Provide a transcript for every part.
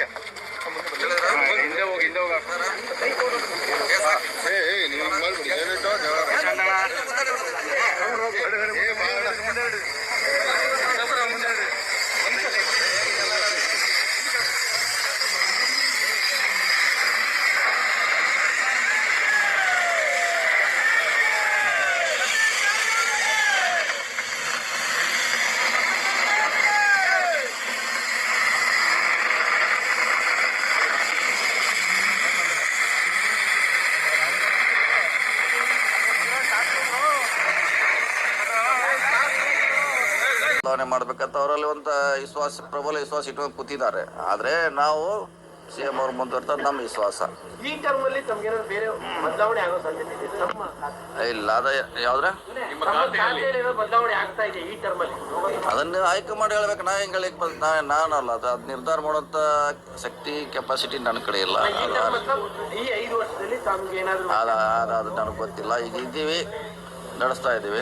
Привет. ಬದಲಾವಣೆ ಮಾಡ್ಬೇಕಂತ ಅವರಲ್ಲಿ ಒಂದು ವಿಶ್ವಾಸ ಪ್ರಬಲ ವಿಶ್ವಾಸ ಇಟ್ಕೊಂಡು ಕೂತಿದ್ದಾರೆ. ಆದರೆ ನಾವು ಸಿ ಎಂ ಅವ್ರು ಮುಂದುವರ್ತಾರೆ ನಮ್ಮ ವಿಶ್ವಾಸ. ಈ ಟರ್ಮ್ ಅಲ್ಲಿ ತಮ್ಗೇನಾದ್ರು ಬೇರೆ ಬದಲಾವಣೆ ಆಗೋ ಸಾಧ್ಯತೆ ಇದೆ? ತಮ್ಮ ಇಲ್ಲ ಅದ ಯಾವ್ದ್ರೆ? ಅದನ್ನ ಆಯ್ಕೆ ಮಾಡಿ ಬದಲಾವಣೆ ಆಗ್ತಾ ಇದೆ ಈ ಟರ್ಮ್ ಅಲ್ಲಿ? ಅದನ್ನ ಹೈಕಮಾಂಡ್ ಹೇಳ್ಬೇಕು. ನಾ ಹೆಂಗ್ ಹೇಳಿಕ್ ನಾ ನಾನಲ್ಲ ಅದು ಅದು ನಿರ್ಧಾರ ಮಾಡುವಂತ ಶಕ್ತಿ ಕೆಪಾಸಿಟಿ ನನ್ನ ಕಡೆ ಇಲ್ಲ. ಈ ಐದು ವರ್ಷದಲ್ಲಿ ತಮ್ಗೆ ಏನಾದ್ರು ಅದು ನನಗೆ ಗೊತ್ತಿಲ್ಲ. ಈಗ ಇದ್ದೀವಿ. ನಡೆಸ್ತಾ ಇದ್ದೀವಿ.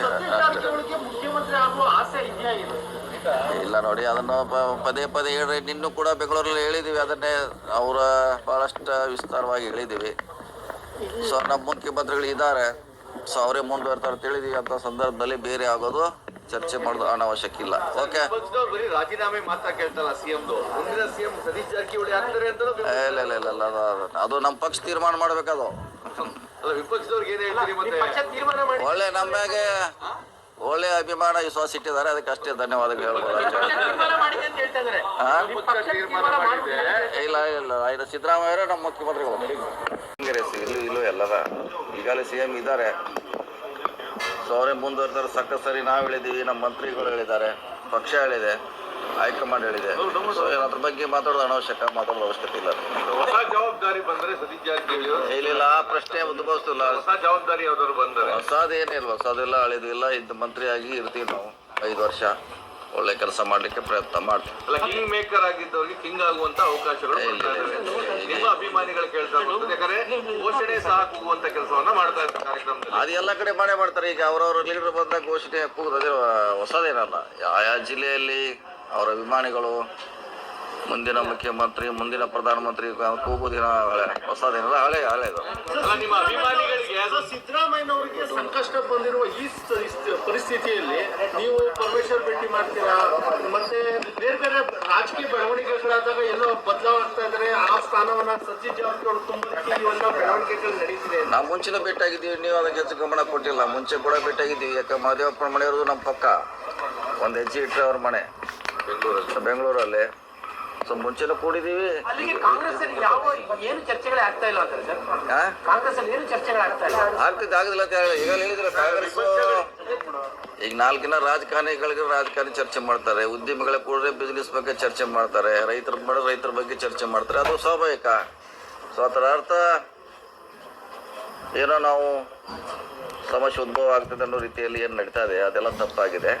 ಇಲ್ಲ ನೋಡಿ ಅದನ್ನು ಪ- ಪದೇ ಪದೇ ಹೇಳಿ ನಿನ್ನೂ ಕೂಡ ಬೆಂಗಳೂರಲ್ಲಿ ಹೇಳಿದ್ದೀವಿ ಅದನ್ನೇ ಅವರ ಭಾಳಷ್ಟು ವಿಸ್ತಾರವಾಗಿ ಹೇಳಿದ್ದೀವಿ ಸೊ ನಮ್ಮ ಮುಖ್ಯಮಂತ್ರಿಗಳು ಇದ್ದಾರೆ. ಸೊ ಅವರೇ ಮುಂದುವರ್ತಾರೆ ಅಂತ ಹೇಳಿದೀವಿ. ಅಂತ ಸಂದರ್ಭದಲ್ಲಿ ಬೇರೆ ಆಗೋದು ಚರ್ಚೆ ಮಾಡೋದು ಅನಾವಶ್ಯಕ ಇಲ್ಲ. ಓಕೆ ರಾಜೀನಾಮೆ ಮಾತ್ರ ಕೇಳ್ತಲ್ಲ ಸಿಎಂದು. ಮುಂದಿನ ಸಿಎಂ ಸತೀಶ್ ಜಾರಕಿಹೊಳಿ ಆಗ್ತಾರೆ ಅಂತ ಇಲ್ಲ ಇಲ್ಲ ಇಲ್ಲ ಇಲ್ಲ. ಅದು- ಅದು ನಮ್ಮ ಪಕ್ಷ ತೀರ್ಮಾನ ಮಾಡ್ಬೇಕದು ಅಲ್ಲ ವಿಪಕ್ಷದವ್ರಿಗೆ ಏನ್ ಹೇಳ್ತೀರಿ ಮತ್ತೆ? ಪಕ್ಷ ತೀರ್ಮಾನ ಮಾಡಿ ಒಳ್ಳೆ ನಮ್ಮಗೆ ಒಳ್ಳೆ ಅಭಿಮಾನ ವಿಶ್ವಾಸ ಇಟ್ಟಿದ್ದಾರೆ ಅದಕ್ಕೆ ಅಷ್ಟೇ ಧನ್ಯವಾದಗಳು ಹೇಳ್ಬೋದು. ಇಲ್ಲ ಇಲ್ಲ ಇದು ಸಿದ್ದರಾಮಯ್ಯ ನಮ್ಮ ಮುಖ್ಯಮಂತ್ರಿಗಳು. ಕಾಂಗ್ರೆಸ್ ಇಲ್ಲೂ ಇಲ್ಲೂ ಎಲ್ಲರ? ಈಗಾಗಲೇ ಸಿ ಎಂ ಇದ್ದಾರೆ. ಸೊ ಅವರೇ ಮುಂದುವರೆದಾರೆ ಸಕ್ಕ ಸರಿ ನಾವು ಹೇಳಿದ್ದೀವಿ ನಮ್ಮ ಮಂತ್ರಿಗಳು ಹೇಳಿದ್ದಾರೆ ಪಕ್ಷ ಹೇಳಿದೆ. ಹೈಕಮಾಂಡ್ ಹೇಳಿದೆ. ಸೊ ಅದ್ರ ಬಗ್ಗೆ ಮಾತಾಡೋದು ಅನವಶ್ಯಕ ಮಾತಾಡೋದು ಅವಶ್ಯಕತೆ ಇಲ್ಲ. ಹೊಸ ಜವಾಬ್ದಾರಿ ಬಂದ್ರೆ ಸತೀಶ್ ಜಾರಕಿಹೊಳಿ ಅವರು. ಇಲ್ಲ ಆ ಪ್ರಶ್ನೆ ಉದ್ಭವಿಸಲ್ಲ ಹೊಸ ಜವಾಬ್ದಾರಿ ಯಾವ್ದಾದ್ರು ಬಂದರೆ. ಹೊಸದೇನಿಲ್ಲ ಹೊಸದಿಲ್ಲ ಹಳೇದು ಇಲ್ಲ. ಇದ್ದು ಮಂತ್ರಿಯಾಗಿ ಇರ್ತೀವಿ ನಾವು. ಐದು ವರ್ಷ ಒಳ್ಳೆ ಕೆಲಸ ಮಾಡ್ಲಿಕ್ಕೆ ಪ್ರಯತ್ನ ಮಾಡ್ತೀವಿ. ಅಲ್ಲ ಕಿಂಗ್ ಮೇಕರ್ ಆಗಿದ್ದವರಿಗೆ ಕಿಂಗ್ ಆಗುವಂತ ಅವಕಾಶಗಳು ಬರ್ತಾ ಇದಾವೆ. ನಿಮ್ಮ ಅಭಿಮಾನಿಗಳು ಕೇಳ್ತಾ ಇರೋದು ಯಾಕಂದ್ರೆ ಘೋಷಣೆ ಸಹ ಕೂಗುವಂತ ಕೆಲಸವನ್ನ ಮಾಡ್ತಾ ಇದ್ದಾರೆ ಕಾರ್ಯಕ್ರಮದಲ್ಲಿ. ಅದು ಎಲ್ಲ ಕಡೆ ಮಾಡೇ ಮಾಡ್ತಾರೆ. ಈಗ ಅವರವರು ಲೀಡರ್ ಬಂದಾಗ ಘೋಷಣೆ ಕೂಗುದು. ಅದೇ ಹೊಸದೇನಲ್ಲ. ಯಾವ ಜಿಲ್ಲೆಯಲ್ಲಿ ಅವರ ಅಭಿಮಾನಿಗಳು ಮುಂದಿನ ಮುಖ್ಯಮಂತ್ರಿ ಮುಂದಿನ ಪ್ರಧಾನಮಂತ್ರಿ ಕೂಗುದಿನ ಹಳೆ ಹೊಸದೇನಲ್ಲ ಹಳೆ ಹಳೆ ಅಲ್ಲ ನಿಮ್ಮ ಅಭಿಮಾನಿಗಳಿಗೆ ಅದು ಸಿದ್ದರಾಮಯ್ಯನವರಿಗೆ ಸಂಕಷ್ಟ ಬಂದಿರುವ ಈ ಪರಿಸ್ಥಿತಿಯಲ್ಲಿ ನೀವು ಪರಮೇಶ್ವರ್ ಭೇಟಿ ಮಾಡ್ತೀರಾ? ಮತ್ತೆ ಬೇರೆ ಬೇರೆ ರಾಜಕೀಯ ಬೆಳವಣಿಗೆಗಳಾದಾಗ ಎಲ್ಲೋ ಬದಲಾವಣೆ ಇದ್ರೆ ಆ ಸ್ಥಾನವನ್ನ ಸಚಿವ ಜಾರಕಿಹೊಳಿ ತುಂಬಲಿಕ್ಕೆ ಇವೆಲ್ಲ ಬೆಳವಣಿಗೆಗಳು ನಡೀತಿದೆ ನಾವು ಮುಂಚಿನ ಭೇಟಿಯಾಗಿದ್ದೀವಿ ನೀವು ಅದಕ್ಕೆ ಹೆಚ್ಚು ಗಮನ ಕೊಟ್ಟಿಲ್ಲ. ಮುಂಚೆ ಕೂಡ ಭೇಟಿಯಾಗಿದ್ದೀವಿ. ಯಾಕೆ ಮಹದೇವಪ್ಪನ ಮನೆ ಇರೋದು ನಮ್ಮ ಪಕ್ಕ. ಒಂದು ಹೆಜ್ಜೆ ಇಟ್ಟರೆ ಅವ್ರ ಮನೆ. ಬೆಂಗಳೂರಲ್ಲಿ ಬೆಂಗಳೂರಲ್ಲಿ. ಸೊ ಮುಂಚೆನೂ ಕೂಡಿದೀವಿ ಅಲ್ಲಿಗೆ ಕಾಂಗ್ರೆಸ್ ಅಲ್ಲಿ ಯಾವ ಏನು ಚರ್ಚೆಗಳೇ ಆಗ್ತಾ ಇಲ್ಲ ಅಂತಾರೆ ಸರ್? ಹಾ ಕಾಂಗ್ರೆಸ್ ಅಲ್ಲಿ ಏನು ಚರ್ಚೆಗಳಾಗ್ತಾ ಇಲ್ಲ? ಆಗ್ತಿದ್ದು ಆಗುದಿಲ್ಲ ಅಂತ ಹೇಳಿ. ಈಗ ಹೇಳಿದ್ರೆ ಕಾಂಗ್ರೆಸ್ ಈಗ ನಾಲ್ಕಿನ ರಾಜಕಾರಣಿಗಳಿಗೆ ರಾಜಕಾರಣಿ ಚರ್ಚೆ ಮಾಡ್ತಾರೆ. ಉದ್ಯಮಿಗಳ ಕೂಡ್ರೆ ಬಿಸ್ನೆಸ್ ಬಗ್ಗೆ ಚರ್ಚೆ ಮಾಡ್ತಾರೆ. ರೈತರ ಮಾಡಿದ್ರೆ ರೈತರ ಬಗ್ಗೆ ಚರ್ಚೆ ಮಾಡ್ತಾರೆ. ಅದು ಸ್ವಾಭಾವಿಕ. ಸೊ ಅದರ ಅರ್ಥ ಏನೋ ನಾವು ಸಮಸ್ಯೆ ಉದ್ಭವ ಆಗ್ತದೆ ಅನ್ನೋ ರೀತಿಯಲ್ಲಿ ಏನು ನಡೀತಾ ಇದೆ ಅದೆಲ್ಲ ತಪ್ಪಾಗಿದೆ.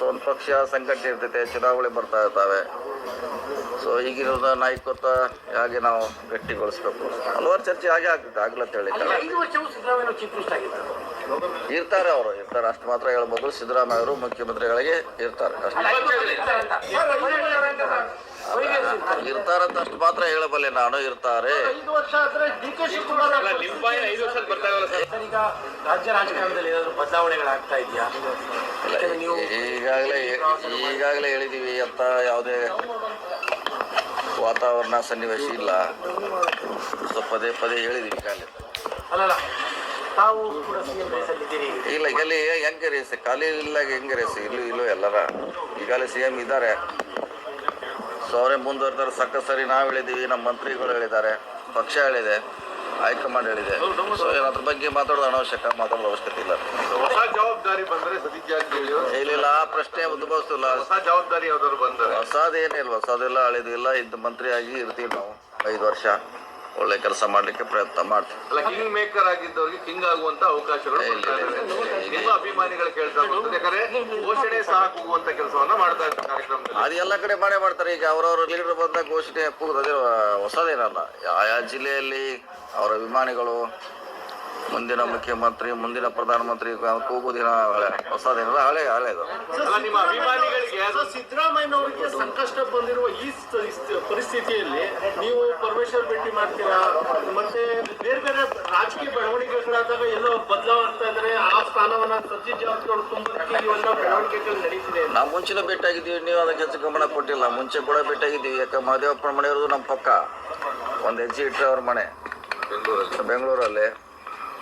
ಸೊ ಒಂದು ಪಕ್ಷ ಸಂಕಟ ಇರ್ತೈತೆ ಚುನಾವಣೆ ಬರ್ತಾ ಇರ್ತಾವೆ. ಸೊ ಈಗಿನ ನಾಯಕತ್ವ ಹಾಗೆ ನಾವು ಗಟ್ಟಿಗೊಳಿಸ್ಬೇಕು. ಹಲವಾರು ಚರ್ಚೆ ಹಾಗೆ ಆಗ್ತದೆ ಆಗ್ಲತ್ತೇಳಿ ಹೇಳಿ ಇರ್ತಾರೆ ಅವರು ಇರ್ತಾರೆ. ಅಷ್ಟು ಮಾತ್ರ ಹೇಳ್ಬೋದು. ಸಿದ್ದರಾಮಯ್ಯ ಅವರು ಮುಖ್ಯಮಂತ್ರಿಗಳಿಗೆ ಅಷ್ಟು. ಇರ್ತಾರೆ. ಇರ್ತಾರಂತ ಅಷ್ಟು ಮಾತ್ರ ಹೇಳಬಲ್ಲೆ. ನಾನು ಇರ್ತಾರೆ. ಐದು ವರ್ಷ ಆದ್ರೆ ಡಿ ಕೆ ಶಿವಕುಮಾರ್ ಐದು ವರ್ಷ ಬರ್ತಾ ಇರಲ್ಲ ಸರ್. ಸರ್, ಈಗ ರಾಜ್ಯ ರಾಜಕಾರಣದಲ್ಲಿ ಏನಾದ್ರು ಬದಲಾವಣೆಗಳಾಗ್ತಾ ಇದೆಯಾ? ಯಾಕಂದ್ರೆ ನೀವು ಈಗಾಗಲೇ ಈಗಾಗಲೇ ಹೇಳಿದೀವಿ ಅಂತ ಯಾವುದೇ ವಾತಾವರಣ ಸನ್ನಿವೇಶ ಇಲ್ಲ. ಸೊ ಪದೇ ಪದೇ ಹೇಳಿದೀವಿ ಈಗಾಗಲೇ. ಅಲ್ಲಲ್ಲ ತಾವು ಕೂಡ ಸಿಎಂ ರೇಸಲ್ಲಿದ್ದೀರಿ ಇಲ್ಲ ಈಗಲ್ಲಿ ಹೆಂಗೆ ರೇಸ್ ಖಾಲಿ ಇಲ್ಲ ಹೆಂಗೆ ರೇಸ್ ಇಲ್ಲೂ ಇಲ್ಲೂ ಎಲ್ಲರ. ಈಗಾಗಲೇ ಸಿ ಎಂ ಇದ್ದಾರೆ. ಸೊ ಅವರೇ ಮುಂದುವರೆದಾರೆ ಸಕ್ಕ ಸರಿ ನಾವು ಹೇಳಿದ್ದೀವಿ ನಮ್ಮ ಮಂತ್ರಿಗಳು ಹೇಳಿದ್ದಾರೆ ಪಕ್ಷ ಹೇಳಿದೆ. ಹೈಕಮಾಂಡ್ ಹೇಳಿದೆ. ಸೊ ಅದ್ರ ಬಗ್ಗೆ ಮಾತಾಡೋದು ಅನವಶ್ಯಕ ಮಾತಾಡೋದು ಅವಶ್ಯಕತೆ ಇಲ್ಲ. ಹೊಸ ಜವಾಬ್ದಾರಿ ಬಂದ್ರೆ ಸತೀಶ್ ಜಾರಕಿಹೊಳಿ ಅವರು? ಇಲ್ಲ ಆ ಪ್ರಶ್ನೆ ಉದ್ಭವಿಸಲ್ಲ ಹೊಸ ಜವಾಬ್ದಾರಿ ಯಾವ್ದಾದ್ರು ಬಂದ್ರೆ? ಹೊಸದೇನಿಲ್ಲ ಹೊಸದೆಲ್ಲ ಹಳೇದು ಇಲ್ಲ. ಇದ್ದು ಮಂತ್ರಿಯಾಗಿ ಇರ್ತೀವಿ ನಾವು ಐದು ವರ್ಷ. ಒಳ್ಳೆ ಕೆಲಸ ಮಾಡಲಿಕ್ಕೆ ಪ್ರಯತ್ನ ಮಾಡ್ತೀವಿ ಅಲ್ಲ ಕಿಂಗ್ ಮೇಕರ್ ಆಗಿದ್ದವರಿಗೆ ಕಿಂಗ್ ಆಗುವಂತ ಅವಕಾಶಗಳು ಬರ್ತಾ ಇಲ್ಲ. ನಿಮ್ಮ ಅಭಿಮಾನಿಗಳು ಕೇಳ್ತಾ ಇರೋದು ಯಾಕಂದ್ರೆ ಘೋಷಣೆ ಸಹ ಕೂಗುವಂತ ಕೆಲಸವನ್ನ ಮಾಡ್ತಾ ಇರ್ತಾರೆ ಕಾರ್ಯಕ್ರಮದಲ್ಲಿ. ಅದು ಎಲ್ಲ ಕಡೆ ಮಾಡೇ ಮಾಡ್ತಾರೆ. ಈಗ ಅವರವರು ಲೀಡರ್ ಬಂದ ಘೋಷಣೆ ಕೂಗುದು ಅದೇ ಹೊಸದೇನಲ್ಲ. ಆಯಾ ಜಿಲ್ಲೆಯಲ್ಲಿ ಅವರ ಅಭಿಮಾನಿಗಳು ಮುಂದಿನ ಮುಖ್ಯಮಂತ್ರಿ ಮುಂದಿನ ಪ್ರಧಾನಮಂತ್ರಿ ಕೂಗುದಿನ ಹಳೆ ಹೊಸದೇನಲ್ಲ ಹಳೆ ಹಳೇದು. ಸಿದ್ದರಾಮಯ್ಯನವರಿಗೆ ಸಂಕಷ್ಟ ಬಂದಿರುವ ಈ ಪರಿಸ್ಥಿತಿಯಲ್ಲಿ ನೀವು ಪರಮೇಶ್ವರ್ ಭೇಟಿ ಮಾಡ್ತೀರಾ? ಮತ್ತೆ ಬೇರೆ ಬೇರೆ ರಾಜಕೀಯ ಬೆಳವಣಿಗೆಗಳಾದಾಗ ಎಲ್ಲೋ ಬದಲಾವಣೆ ಇದ್ರೆ ಆ ಸ್ಥಾನವನ್ನ ಸತೀಶ್ ಜಾರಕಿಹೊಳಿ ತುಂಬಕ್ಕೆ ಇವೆಲ್ಲ ಬೆಳವಣಿಗೆಗಳು ನಡೀತಿದೆ ನಾವು ಮುಂಚಿನ ಭೇಟಿಯಾಗಿದ್ದೀವಿ ನೀವು ಅದಕ್ಕೆ ಹೆಚ್ಚು ಗಮನ ಕೊಟ್ಟಿಲ್ಲ. ಮುಂಚೆ ಕೂಡ ಭೇಟಿಯಾಗಿದ್ದೀವಿ ಯಾಕೆ ಮಹದೇವಪ್ಪನ ಮನೆ ಇರೋದು ನಮ್ಮ ಪಕ್ಕ. ಒಂದು ಹೆಜ್ಜೆ ಇಟ್ಟರೆ ಅವ್ರ ಮನೆ. ಬೆಂಗಳೂರಲ್ಲಿ. ಬೆಂಗಳೂರಲ್ಲಿ.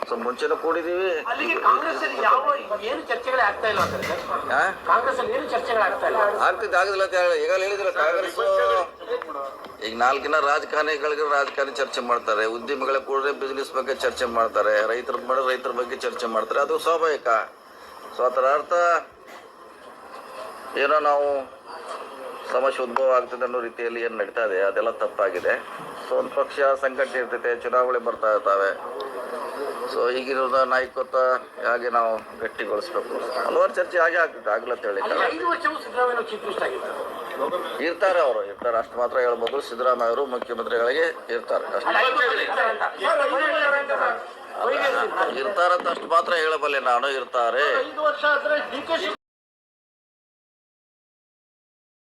ಸೊ ಮುಂಚೆನೂ ಕೂಡಿದೀವಿ. ಅಲ್ಲಿಗೆ ಕಾಂಗ್ರೆಸ್ ಅಲ್ಲಿ ಯಾವ ಏನು ಚರ್ಚೆಗಳೇ ಆಗ್ತಾ ಇಲ್ಲ ಅಂತಾರೆ ಕಾಂಗ್ರೆಸ್ ಅಲ್ಲಿ ಏನು ಚರ್ಚೆಗಳಾಗ್ತಾ ಇಲ್ಲ ಆಗ್ತಿದ್ದು ಆಗುದಿಲ್ಲ ಅಂತ ಹೇಳಿ. ಈಗ ಹೇಳಿದ್ರೆ ಕಾಂಗ್ರೆಸ್ ಈಗ ನಾಲ್ಕಿನ ರಾಜಕಾರಣಿಗಳಿಗೆ ರಾಜಕಾರಣಿ ಚರ್ಚೆ ಮಾಡ್ತಾರೆ. ಉದ್ಯಮಿಗಳ ಕೂಡ ಬಿಸ್ನೆಸ್ ಬಗ್ಗೆ ಚರ್ಚೆ ಮಾಡ್ತಾರೆ. ರೈತರ ಮಾಡಿದ್ರೆ ರೈತರ ಬಗ್ಗೆ ಚರ್ಚೆ ಮಾಡ್ತಾರೆ. ಅದು ಸ್ವಾಭಾವಿಕ. ಸೊ ಅದರ ಅರ್ಥ ಏನೋ ನಾವು ಸಮಸ್ಯೆ ಉದ್ಭವ ಆಗ್ತದೆ ಅನ್ನೋ ರೀತಿಯಲ್ಲಿ ಏನು ನಡೀತಾ ಇದೆ ಅದೆಲ್ಲ ತಪ್ಪಾಗಿದೆ. ಸೊ ಒಂದು ಪಕ್ಷ ಸಂಕಟ ಇರ್ತೈತೆ ಚುನಾವಣೆ ಬರ್ತಾ ಇರ್ತಾವೆ. ಸೊ ಈಗಿರೋದ ನಾಯಕತ್ವ ಹಾಗೆ ನಾವು ಗಟ್ಟಿಗೊಳಿಸ್ಬೇಕು. ಹಲವಾರು ಚರ್ಚೆ ಹಾಗೆ ಆಗ್ತದೆ ಆಗ್ಲತ್ತ ಹೇಳಿ. ಇರ್ತಾರೆ ಅವರು ಇರ್ತಾರೆ. ಅಷ್ಟು ಮಾತ್ರ ಹೇಳ್ಬೋದು. ಸಿದ್ದರಾಮಯ್ಯ ಅವರು ಮುಖ್ಯಮಂತ್ರಿಗಳಿಗೆ ಇರ್ತಾರೆ. ಅಷ್ಟು ಇರ್ತಾರಂತ ಅಷ್ಟು ಮಾತ್ರ ಹೇಳಬಲ್ಲೆ. ನಾನು ಇರ್ತಾರೆ.